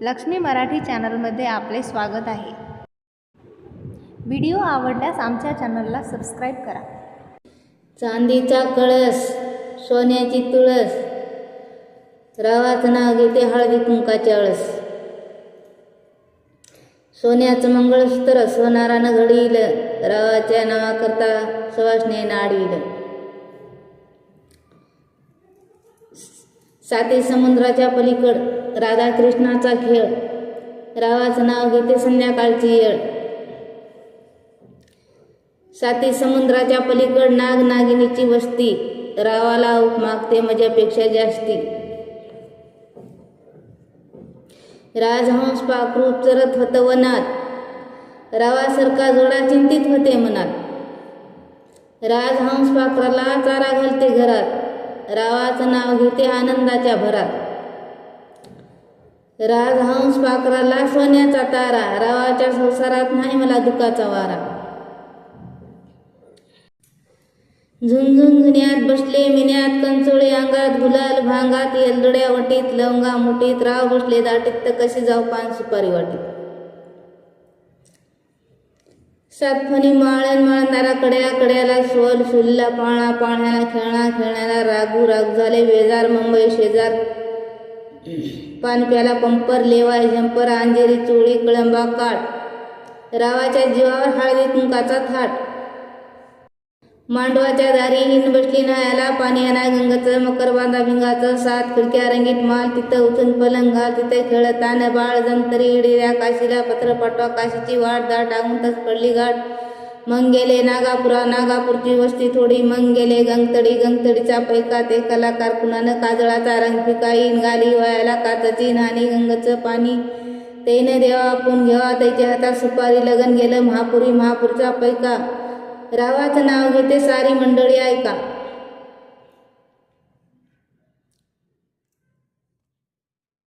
लक्ष्मी मराठी चॅनलमध्ये आपले स्वागत आहे. व्हिडिओ आवडल्यास आमच्या चॅनलला सबस्क्राईब करा. चांदीचा कळस सोन्याची तुळस रवाचं नाव घेते हळदी कुंकाची अळस. सोन्याचं मंगळसूत्र सोनारानं घडील रवाच्या नावाकरता सुवासने नाडविल साते समुद्राच्या पलीकड राधाकृष्णाचा खेळ. रावाचं नाव घेते संध्याकाळची येळ. साती समुद्राच्या पलीकड नाग नागिनीची वस्ती. रावाला मागते माझ्यापेक्षा जास्ती. राजहंस पाखरू चरत होत वनात. रावासारखा जोडा चिंतित होते मनात. राजहंस पाखराला चारा घालते घरात. रावाचं नाव घेते आनंदाच्या भरात. राजहंस पाखराला सोन्याचा तारा रावाच्या संसारात नाही मला दुखाचा वारा. झुंझुंझुन्यात बसले मिन्यात कंचोळे अंगात गुलाल भांगात येलदड्या वटीत लवंगा मुठीत राव बसले दाटीत तर कशी जाऊ पान सुपारी वाटीत? सातफणी माळण माळणारा कड्या कड्याला सोल सुल्ला पाळणा पाळण्याला खेळणा खेळण्याला रागू राग झाले बेजार मुंबई शेजार. पानप्याला पंपर लेवाय झंपर अंजेरी चोळी कळंबा काठ. रावाच्या जीवावर हळदी कुंकाचा थाट. मांडवाच्या दारी हिन बसली नायाला पाणी आणा गंगाचं मकर बांधा भिंगाचं सात खिडक्या रंगीत माल तिथं उचून पलंग घाल तिथे खेळताना बाळ जंतरी इडिऱ्या काशीला पत्र पाठवा काशीची वाट दाट टाकून पडली गाठ. मग गेले नागापुरा नागापूरची वस्ती थोडी. मग गेले गंगतडी गंगतडीचा पैका ते कलाकार कुणानं काजळाचा रंग फिकाईन गाली वयाला काचची नाणी गंगचं पाणी. तेने देवा आपण घेवा त्याच्या हातात सुपारी लगन गेलं महापुरी महापूरचा पैका. रावाचं नाव घेते सारी मंडळी ऐका.